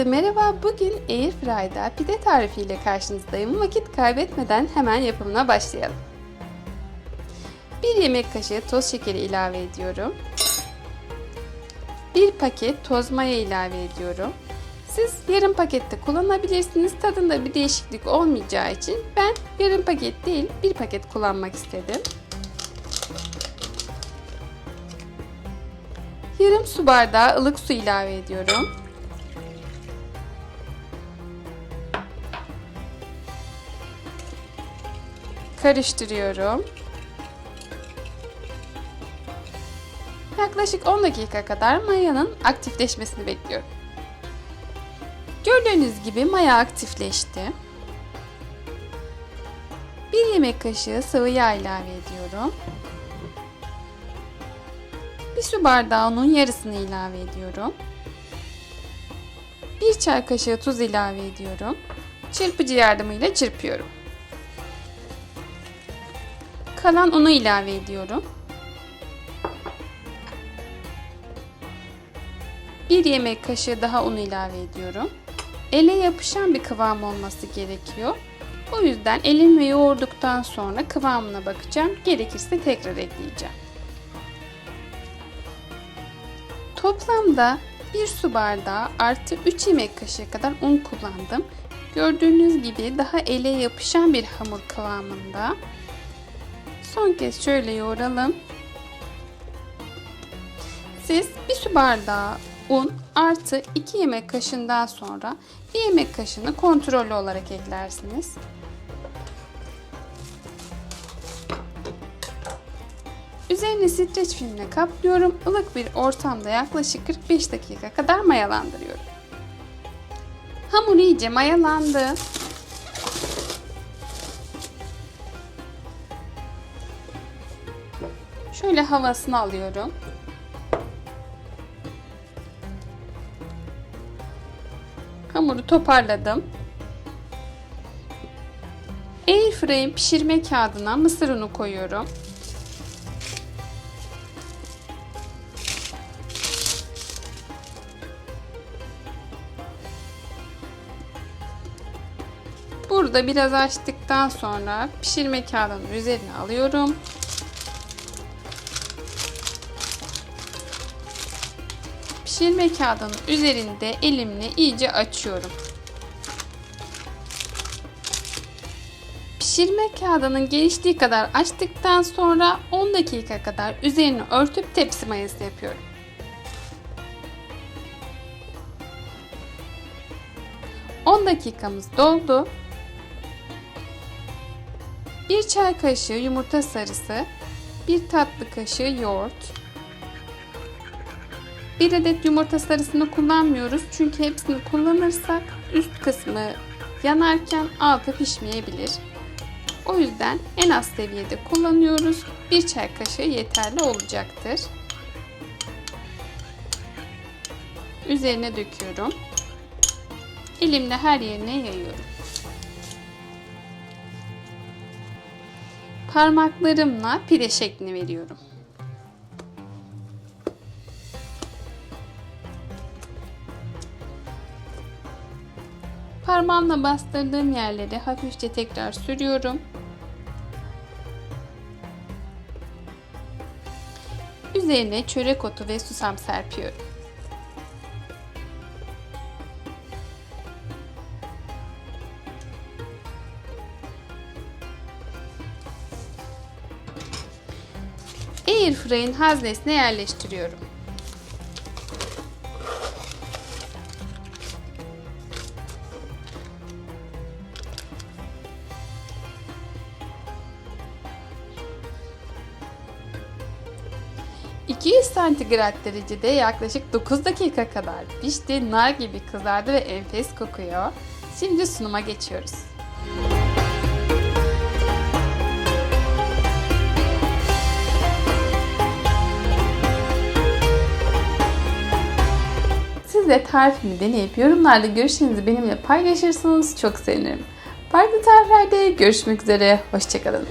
Herkese merhaba. Bugün Airfry'da pide tarifiyle karşınızdayım. Vakit kaybetmeden hemen yapımına başlayalım. 1 yemek kaşığı toz şekeri ilave ediyorum. 1 paket toz maya ilave ediyorum. Siz yarım pakette kullanabilirsiniz. Tadında bir değişiklik olmayacağı için ben yarım paket değil bir paket kullanmak istedim. Yarım su bardağı ılık su ilave ediyorum. Karıştırıyorum. Yaklaşık 10 dakika kadar mayanın aktifleşmesini bekliyorum. Gördüğünüz gibi maya aktifleşti. 1 yemek kaşığı sıvı yağ ilave ediyorum. Bir su bardağı unun yarısını ilave ediyorum. 1 çay kaşığı tuz ilave ediyorum. Çırpıcı yardımıyla çırpıyorum. Kalan unu ilave ediyorum. 1 yemek kaşığı daha un ilave ediyorum. Ele yapışan bir kıvam olması gerekiyor. O yüzden elimle yoğurduktan sonra kıvamına bakacağım. Gerekirse tekrar ekleyeceğim. Toplamda 1 su bardağı artı 3 yemek kaşığı kadar un kullandım. Gördüğünüz gibi daha ele yapışan bir hamur kıvamında. Son kez şöyle yoğuralım. Siz 1 su bardağı un artı 2 yemek kaşığından sonra 1 yemek kaşığını kontrollü olarak eklersiniz. Üzerini streç filmle kaplıyorum. Ilık bir ortamda yaklaşık 45 dakika kadar mayalandırıyorum. Hamur iyice mayalandı. Şöyle havasını alıyorum. Hamuru toparladım. Airframe pişirme kağıdına mısır unu koyuyorum. Burada biraz açtıktan sonra pişirme kağıdının üzerine alıyorum. Pişirme kağıdının üzerinde elimle iyice açıyorum. Pişirme kağıdının geliştiği kadar açtıktan sonra 10 dakika kadar üzerini örtüp tepsi mayası yapıyorum. Dakikamız doldu. 1 çay kaşığı yumurta sarısı, 1 tatlı kaşığı yoğurt, 1 adet yumurta sarısını kullanmıyoruz çünkü hepsini kullanırsak üst kısmı yanarken altı pişmeyebilir. O yüzden en az seviyede kullanıyoruz. 1 çay kaşığı yeterli olacaktır. Üzerine döküyorum. Elimle her yerine yayıyorum. Parmaklarımla pide şeklini veriyorum. Parmağımla bastırdığım yerleri hafifçe tekrar sürüyorum. Üzerine çörek otu ve susam serpiyorum. Airfryer'in haznesine yerleştiriyorum. ...200 santigrat derecede yaklaşık 9 dakika kadar pişti, nar gibi kızardı ve enfes kokuyor. Şimdi sunuma geçiyoruz. Siz de tarifimi deneyip yorumlarda görüşlerinizi benimle paylaşırsanız çok sevinirim. Farklı tariflerde görüşmek üzere, hoşçakalın.